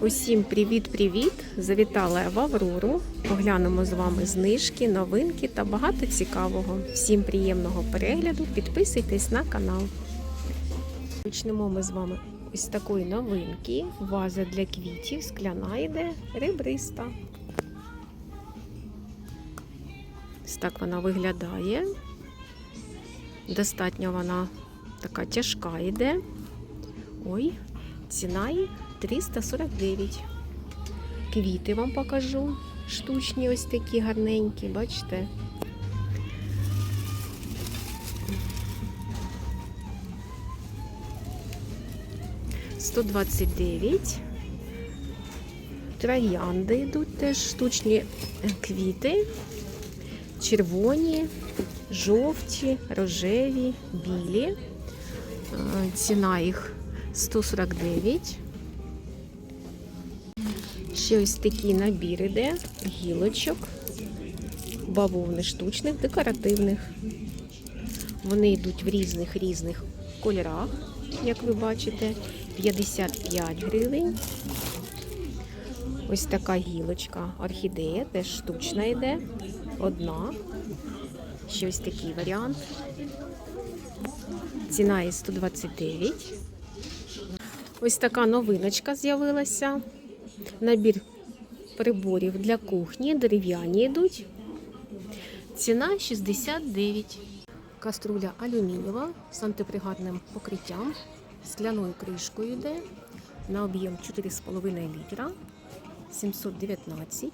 Усім привіт-привіт! Завітала я в Аврору. Поглянемо з вами знижки, новинки та багато цікавого. Всім приємного перегляду. Підписуйтесь на канал. Почнемо ми з вами ось такої новинки. Ваза для квітів, скляна йде, ребриста. Ось так вона виглядає. Достатньо вона така тяжка йде. Ой, ціна її 349. Квіти вам покажу. Штучні ось такі гарненькі, бачите? Сто двадцять дев'ять. Троянди йдуть теж штучні квіти. Червоні, жовті, рожеві, білі. Е, Ціна їх 149. Ще ось такий набір іде гілочок, бавовни штучних, декоративних. Вони йдуть в різних різних кольорах, як ви бачите, 55 гривень. Ось така гілочка орхідея, теж штучна йде. Одна. Ще ось такий варіант. Ціна є 129. Ось така новиночка з'явилася. Набір приборів для кухні, дерев'яні йдуть. Ціна 69. Каструля алюмінієва з антипригарним покриттям, скляною кришкою йде на об'єм 4,5 літра 719.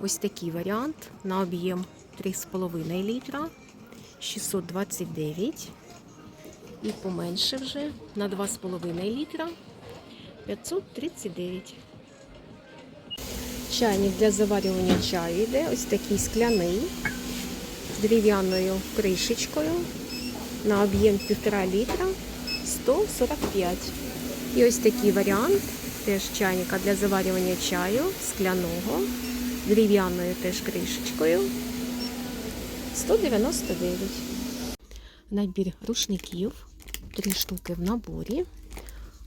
Ось такий варіант на об'єм 3,5 літра 629. І поменше вже на 2,5 літра 539. Чайник для заварювання чаю йде. Ось такий скляний з дерев'яною кришечкою на об'єм 1,5 літра 145. І ось такий варіант теж чайника для заварювання чаю скляного, дерев'яною теж кришечкою 199. Набір рушників, три штуки в наборі.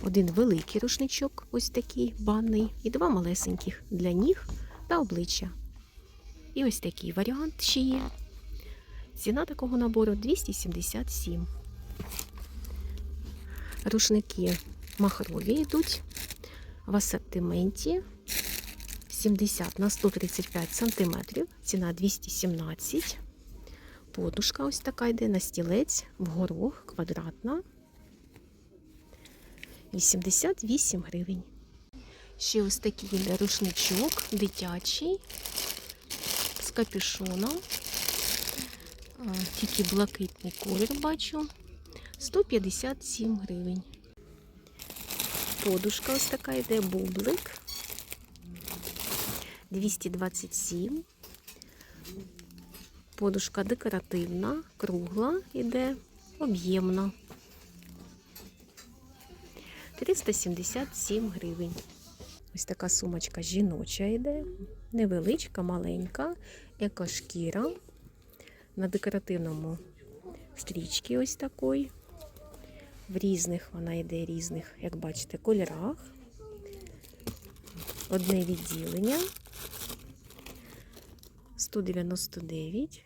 Один великий рушничок, ось такий банний, і два малесеньких для ніг та обличчя. І ось такий варіант ще є. Ціна такого набору 277. Рушники махрові йдуть в асортименті 70 на 135 см. Ціна 217. Подушка ось така йде на стілець, в горох, квадратна. 88 гривень. Ще ось такий йде рушничок дитячий з капюшоном. Тільки блакитний колір бачу. 157 гривень. Подушка ось така йде, бублик. 227. Подушка декоративна, кругла йде, об'ємна. 377 гривень. Ось така сумочка жіноча йде, невеличка, маленька, екошкіра. На декоративному стрічці ось такої. В різних вона йде різних, як бачите, кольорах. Одне відділення. 199.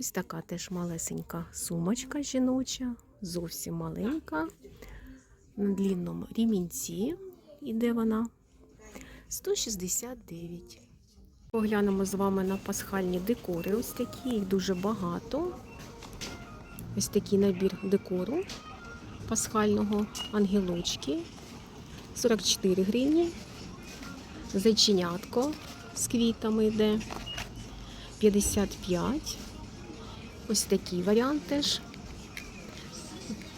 Ось така теж малесенька сумочка жіноча, зовсім маленька. На длінному рімінці іде вона 169. Поглянемо з вами на пасхальні декори. Ось такі, їх дуже багато. Ось такий набір декору пасхального ангелочки. 44 гривні. Зайченятко з квітами йде. 55. Ось такий варіант теж.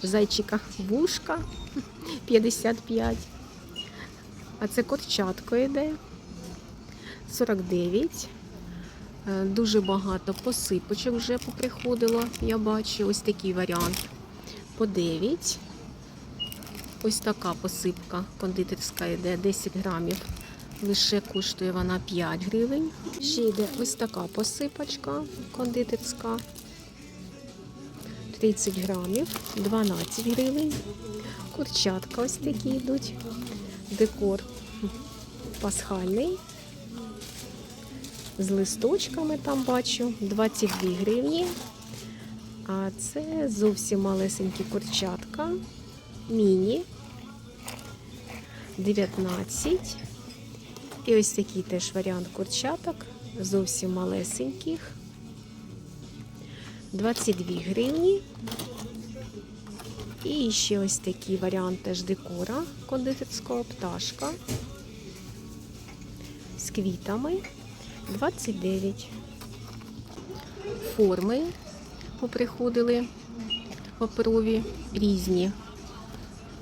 Зайчика вушка 55. А це корчатко йде 49. Е, Дуже багато посипочок вже поприходило, я бачу. Ось такий варіант. По 9. Ось така посипка кондитерська йде 10 грамів. Лише коштує вона 5 гривень. Ще йде ось така посипочка кондитерська. 30 грамів, 12 гривень. Курчатка ось такі йдуть. Декор пасхальний. З листочками там бачу 22 гривні. А це зовсім малесенькі курчатка. Міні 19. І ось такий теж варіант курчаток. Зовсім малесеньких. 22 гривні. І ще ось такий варіант теж декора кондитерського пташка з квітами 29. Форми поприходили паперові різні.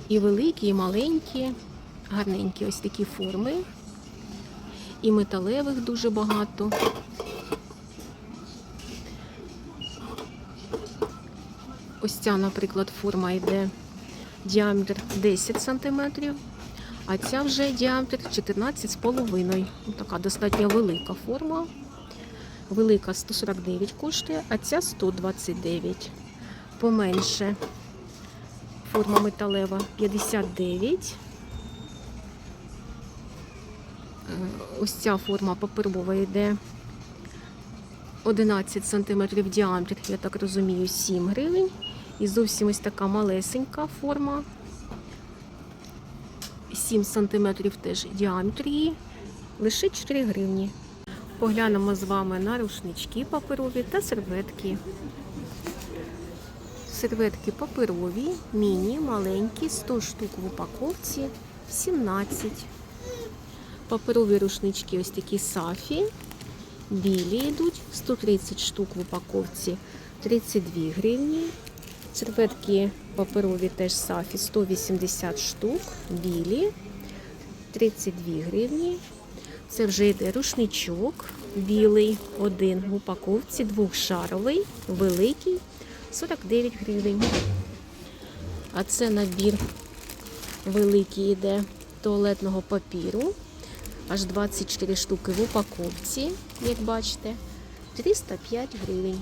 І великі, і маленькі, гарненькі ось такі форми. І металевих дуже багато. Ось ця, наприклад, форма йде діаметр 10 см, а ця вже діаметр 14,5 Ну, Така достатньо велика форма. Велика 149 коштує, а ця 129. Поменше. Форма металева 59. Е, Ось ця форма паперова йде 11 см діаметр, я так розумію, 7 гривень. І зовсім ось така малесенька форма. 7 см теж діаметр її, лише 4 гривні. Поглянемо з вами на рушнички паперові та серветки. Серветки паперові, міні, маленькі, 100 штук в упаковці, 17. Паперові рушнички ось такі сафі. Білі йдуть 130 штук в упаковці 32 гривні. Серветки паперові теж сафі 180 штук, білі 32 гривні. Це вже йде рушничок білий, один в упаковці, двохшаровий, великий 49 гривень. А це набір великий йде туалетного папіру. Аж 24 штуки в упаковці, як бачите, 305 гривень.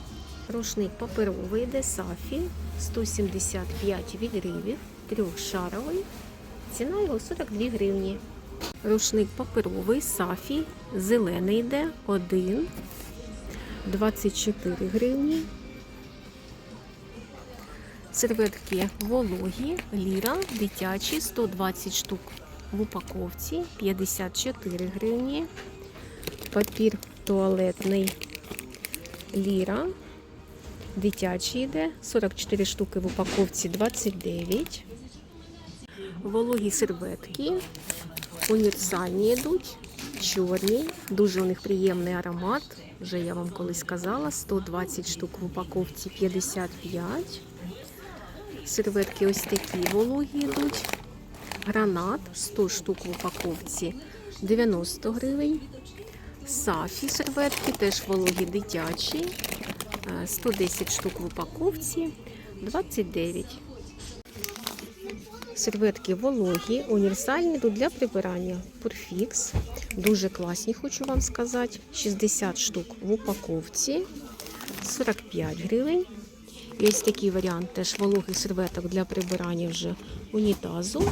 Рушник паперовий йде Сафі 175 відривів, трьохшаровий. Ціна його 42 гривні. Рушник паперовий Сафі, зелений йде 1, 24 гривні. Серветки вологі, ліра, дитячі, 120 штук в упаковці 54 гривні. Папір туалетний ліра. Дитячий йде 44 штуки в упаковці 29. Вологі серветки. Універсальні йдуть, чорні. Дуже у них приємний аромат. Вже я вам колись казала. 120 штук в упаковці 55. Серветки ось такі вологі йдуть. Гранат 100 штук в упаковці 90 гривень. Сафі серветки, теж вологі дитячі. е, 110 штук в упаковці 29. Серветки вологі, універсальні тут для прибирання. Пурфікс. Дуже класні, хочу вам сказати. 60 штук в упаковці 45 гривень. Ось такий варіант теж вологих серветок для прибирання вже унітазу.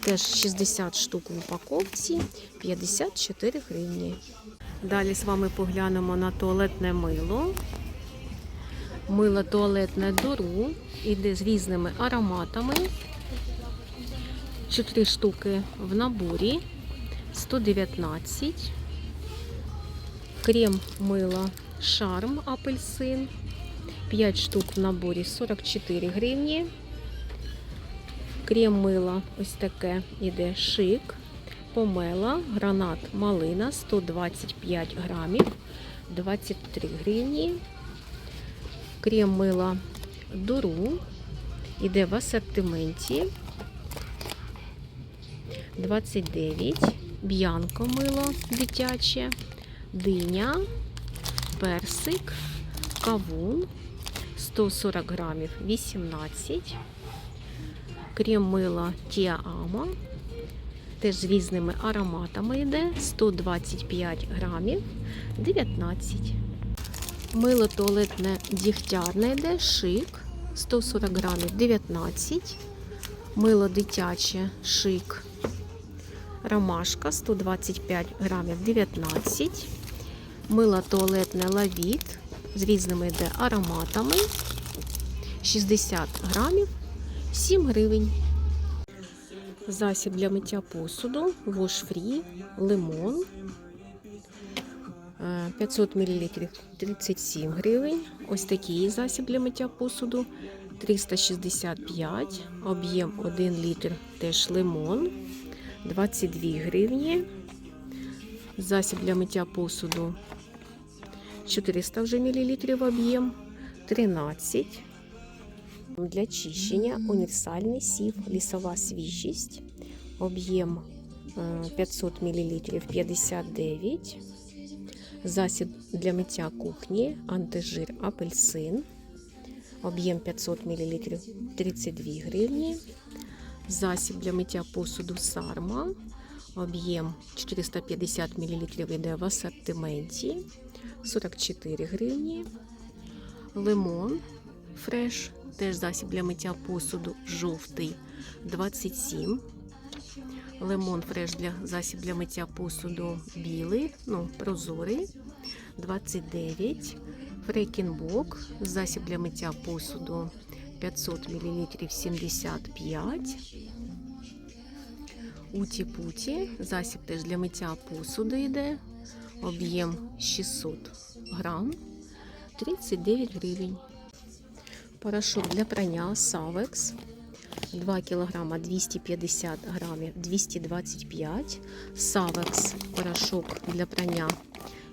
Теж 60 штук в упаковці, 54 гривні. Далі з вами поглянемо на туалетне мило. Мило туалетне дору. Іде з різними ароматами. 4 штуки в наборі 119. Крем мила шарм апельсин. 5 штук в наборі 44 гривні. Крем мила ось таке іде шик. Помела, гранат малина 125 грамів, 23 гривні. Крем мила дуру іде в асортименті 29. Б'янко мило дитяче, диня, персик, кавун 140 грамів 18. Крем мила Тіаама. Теж з різними ароматами йде 125 грамів 19. Мило туалетне дігтярне йде шик 140 грамів 19. Мило дитяче шик ромашка 125 грамів 19. Мило туалетне лавіт з різними йде ароматами 60 грамів 7 гривень. Засіб для миття посуду, Free, лимон. Е, 500 мл 37 гривень. Ось такий засіб для миття посуду 365, об'єм 1 літр, теж лимон 22 гривні. Засіб для миття посуду 400 вже мл об'єм 13. Для чищення універсальний сів, лісова свіжість, об'єм е, 500 мл 59. Засіб для миття кухні, антижир апельсин, об'єм 500 мл 32 гривні. Засіб для миття посуду сарма, об'єм 450 мл йде в асортименті 44 гривні. Лимон фреш, теж засіб для миття посуду жовтий 27. Лимон фреш для засіб для миття посуду білий, ну, прозорий 29. Фрекінбок, засіб для миття посуду 500 мл 75. Уті-путі, засіб теж для миття посуду йде. Об'єм 600 грам 39 гривень. Порошок для прання Савекс 2 кг 250 грамів 225. Савекс порошок для прання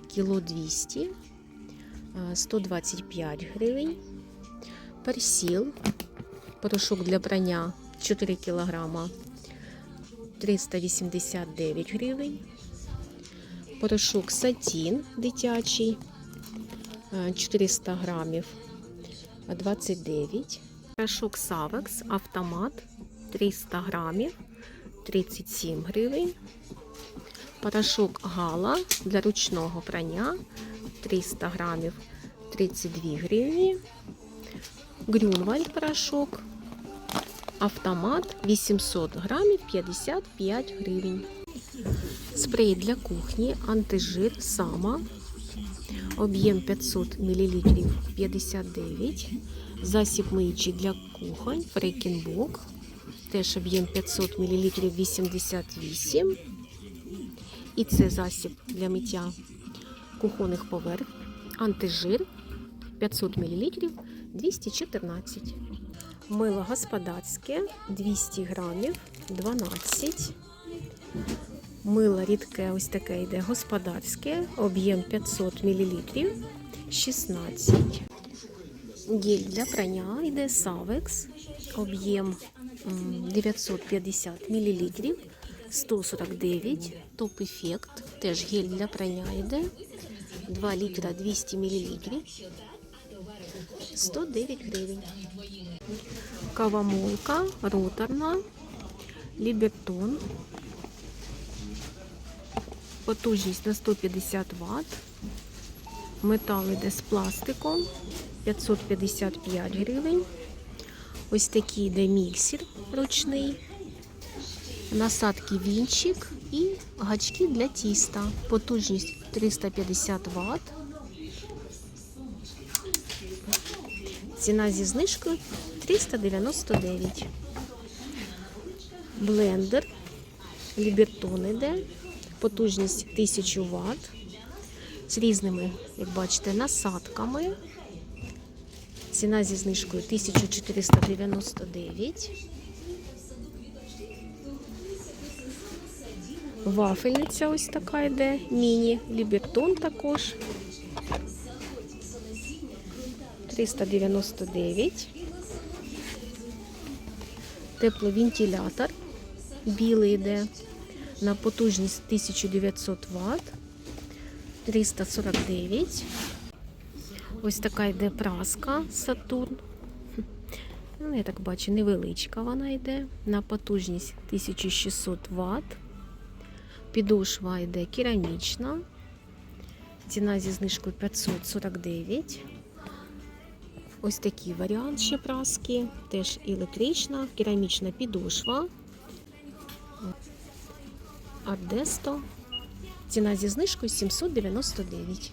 кіло 200 е, 125 гривень. Персіл порошок для прання 4 кг 389 гривень. Порошок сатін дитячий е, 400 грамів 29. Порошок Савекс автомат 300 грамів 37 гривень. Порошок Гала для ручного прання 300 грамів 32 гривні. Грюнвальд порошок автомат 800 грамів 55 гривень. Спрей для кухні антижир Сама об'єм 500 мл 59. Засіб миючий для кухонь Фрейкінбок. Теж об'єм 500 мл 88. І це засіб для миття кухонних поверх. Антижир 500 мл 214. Мило господарське 200 грамів 12. Мило рідке, ось таке йде господарське, об'єм 500 мл 16. Гель для прання йде Савекс, об'єм м, 950 мл 149. Топ ефект. Теж гель для прання йде 2 літра 200 мл 109 гривень. Кавамолка роторна, Лібертон. Потужність на 150 Вт. Метал йде з пластиком 555 гривень. Ось такий йде міксер ручний. Насадки вінчик і гачки для тіста. Потужність 350 Вт. Ціна зі знижкою 399. Блендер. Лібертон іде. Потужність 1000 Вт. З різними, як бачите, насадками. Ціна зі знижкою 1499. Вафельниця ось така йде. Міні. Лібертон також. 399. Тепловентилятор. Білий йде на потужність 1900 Вт. 349. Ось така йде праска Сатурн. Ну, я так бачу, невеличка вона йде. На потужність 1600 Вт. Підошва йде керамічна. Ціна зі знижкою 549. Ось такий варіант ще праски. Теж електрична, керамічна підошва. Адесто. Ціна зі знижкою 799.